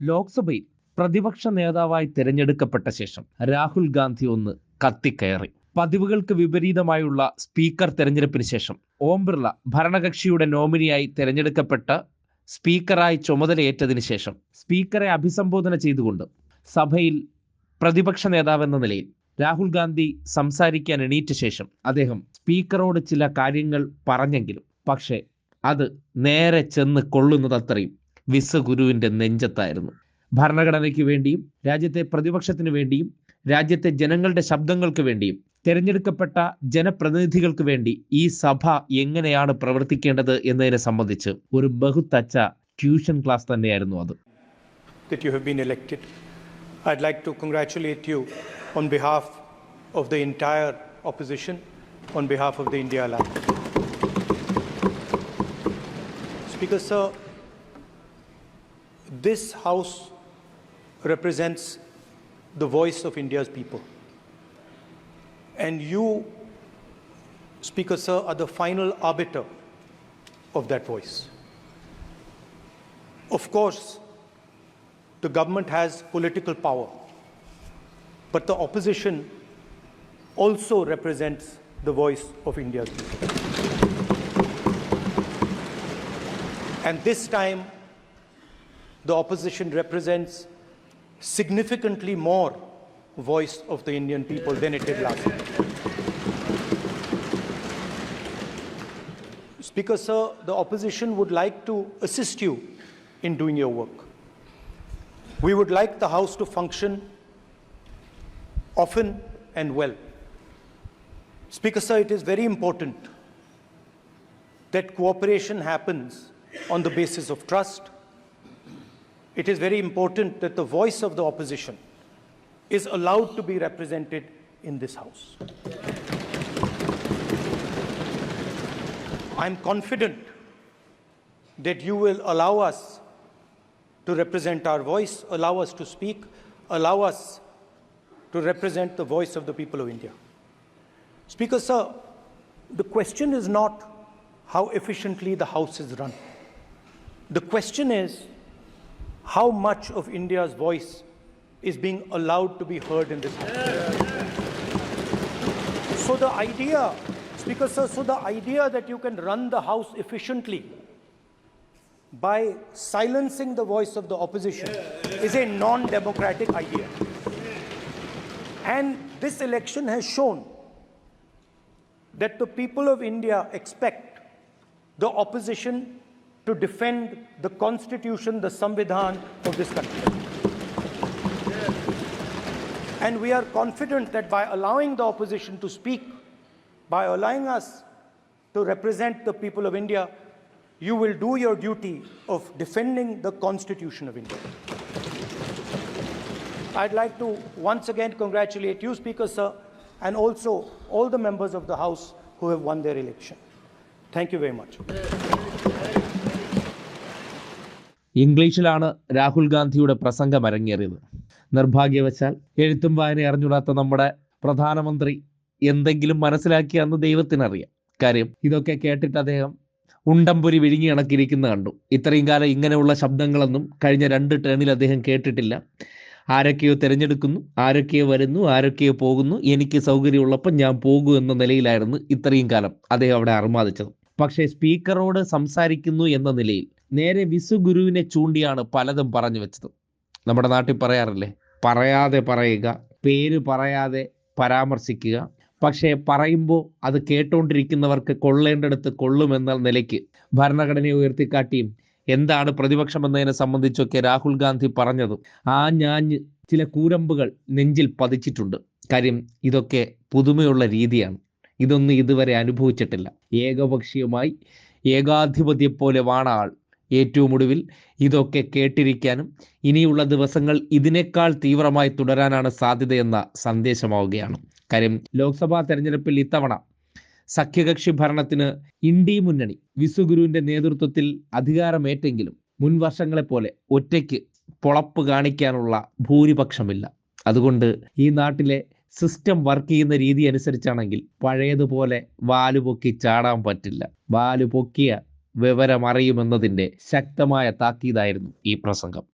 ലോക്സഭയിൽ പ്രതിപക്ഷ നേതാവായി തിരഞ്ഞെടുക്കപ്പെട്ട ശേഷം രാഹുൽ ഗാന്ധി ഒന്ന് കത്തിക്കയറി. പതിവുകൾക്ക് വിപരീതമായുള്ള സ്പീക്കർ തെരഞ്ഞെടുപ്പിന് ശേഷം ഓം ബിർള ഭരണകക്ഷിയുടെ നോമിനിയായി തിരഞ്ഞെടുക്കപ്പെട്ട സ്പീക്കറായി ചുമതലയേറ്റതിനു ശേഷം സ്പീക്കറെ അഭിസംബോധന ചെയ്തുകൊണ്ട് സഭയിൽ പ്രതിപക്ഷ നേതാവെന്ന നിലയിൽ രാഹുൽ ഗാന്ധി സംസാരിക്കാൻ എണീറ്റ ശേഷം അദ്ദേഹം സ്പീക്കറോട് ചില കാര്യങ്ങൾ പറഞ്ഞെങ്കിലും പക്ഷേ അത് നേരെ ചെന്ന് കൊള്ളുന്നതത്രയും വിശ്വഗുരുവിന്റെ നെഞ്ചത്തായിരുന്നു ഭരണഘടനയ്ക്ക് വേണ്ടിയും രാജ്യത്തെ പ്രതിപക്ഷത്തിന് വേണ്ടിയും രാജ്യത്തെ ജനങ്ങളുടെ ശബ്ദങ്ങൾക്ക് വേണ്ടിയും തിരഞ്ഞെടുക്കപ്പെട്ട ജനപ്രതിനിധികൾക്ക് വേണ്ടി ഈ സഭ എങ്ങനെയാണ് പ്രവർത്തിക്കേണ്ടത് എന്നതിനെ സംബന്ധിച്ച് ഒരു ബഹുത്തച്ച ട്യൂഷൻ ക്ലാസ് തന്നെയായിരുന്നു അത് that you have been elected. I'd like to congratulate you on behalf of the entire opposition, on behalf of the India Alliance. Speaker, sir, this House represents the voice of India's people. And you, Speaker, sir, are the final arbiter of that voice. Of course, the government has political power, but the opposition also represents the voice of India's people. And this time, the opposition represents significantly more voice of the Indian people than it did last time. Speaker, sir, the opposition would like to assist you in doing your work. We would like the House to function often and well. Speaker, sir, it is very important that cooperation happens on the basis of trust. It is very important that the voice of the opposition is allowed to be represented in this House. I'm confident that you will allow us to represent our voice, allow us to speak, allow us to represent the voice of the people of India. Speaker, sir, the question is not how efficiently the House is run. The question is how much of India's voice is being allowed to be heard in this House. So the idea, Speaker, sir, so the idea that you can run the House efficiently by silencing the voice of the opposition is a non democratic idea. And this election has shown that the people of India expect the opposition to defend the constitution, the Samvidhan of this country. And we are confident that by allowing the opposition to speak, by allowing us to represent the people of India, you will do your duty of defending the Constitution of India. I'd like to once again congratulate you, Speaker, sir, and also all the members of the House who have won their election. Thank you very much. ഇംഗ്ലീഷിലാണ് രാഹുൽ ഗാന്ധിയുടെ പ്രസംഗം അരങ്ങേറിയത് നിർഭാഗ്യവശാൽ എഴുത്തും വായന അറിഞ്ഞുകൂടാത്ത നമ്മുടെ പ്രധാനമന്ത്രി എന്തെങ്കിലും മനസ്സിലാക്കിയെന്ന് ദൈവത്തിനറിയാം. കാര്യം ഇതൊക്കെ കേട്ടിട്ട് അദ്ദേഹം ഉണ്ടംപുരി വിഴുങ്ങി കണക്കിരിക്കുന്ന കണ്ടു. ഇത്രയും കാലം ഇങ്ങനെയുള്ള ശബ്ദങ്ങളൊന്നും കഴിഞ്ഞ രണ്ട് ടേണിൽ അദ്ദേഹം കേട്ടിട്ടില്ല. ആരൊക്കെയോ തിരഞ്ഞെടുക്കുന്നു ആരൊക്കെയോ വരുന്നു ആരൊക്കെയോ പോകുന്നു എനിക്ക് സൗകര്യമുള്ളപ്പോൾ ഞാൻ പോകൂ എന്ന നിലയിലായിരുന്നു ഇത്രയും കാലം അദ്ദേഹം അവിടെ അർമാദിച്ചത് പക്ഷേ സ്പീക്കറോട് സംസാരിക്കുന്നു എന്ന നിലയിൽ നേരെ വിസുഗുരുവിനെ ചൂണ്ടിയാണ് പലതും പറഞ്ഞു വെച്ചത്. നമ്മുടെ നാട്ടിൽ പറയാറില്ലേ? പറയാതെ പറയുക പേര് പറയാതെ പരാമർശിക്കുക. പക്ഷേ പറയുമ്പോൾ അത് കേട്ടുകൊണ്ടിരിക്കുന്നവർക്ക് കൊള്ളേണ്ടടുത്ത് കൊള്ളുമെന്ന നിലയ്ക്ക് ഭരണഘടനയെ ഉയർത്തിക്കാട്ടിയും എന്താണ് പ്രതിപക്ഷം എന്നതിനെ സംബന്ധിച്ചൊക്കെ രാഹുൽ ഗാന്ധി പറഞ്ഞത്. ആ ഞാൻ ചില കൂരമ്പുകൾ നെഞ്ചിൽ പതിച്ചിട്ടുണ്ട്. കാര്യം ഇതൊക്കെ പുതുമയുള്ള രീതിയാണ്. ഇതൊന്നും ഇതുവരെ അനുഭവിച്ചിട്ടില്ല. ഏകപക്ഷീയമായി ഏകാധിപത്യം പോലെ വാണ ആൾ ഏറ്റവും ഒടുവിൽ ഇതൊക്കെ കേട്ടിരിക്കാനും ഇനിയുള്ള ദിവസങ്ങൾ ഇതിനേക്കാൾ തീവ്രമായി തുടരാനാണ് സാധ്യതയെന്ന സന്ദേശമാവുകയാണ്. കാര്യം ലോക്സഭാ തെരഞ്ഞെടുപ്പിൽ ഇത്തവണ സഖ്യകക്ഷി ഭരണത്തിന് ഇന്ത്യ മുന്നണി വിസുഗുരുവിന്റെ നേതൃത്വത്തിൽ അധികാരമേറ്റെങ്കിലും മുൻ വർഷങ്ങളെ പോലെ ഒറ്റയ്ക്ക് പൊളപ്പ് കാണിക്കാനുള്ള ഭൂരിപക്ഷമില്ല. അതുകൊണ്ട് ഈ നാട്ടിലെ സിസ്റ്റം വർക്ക് ചെയ്യുന്ന രീതി അനുസരിച്ചാണെങ്കിൽ പഴയതുപോലെ വാലുപൊക്കി ചാടാൻ പറ്റില്ല. വാൽ പൊക്കിയ വിവരമറിയുമെന്നതിന്റെ ശക്തമായ താക്കീതായിരുന്നു ഈ പ്രസംഗം.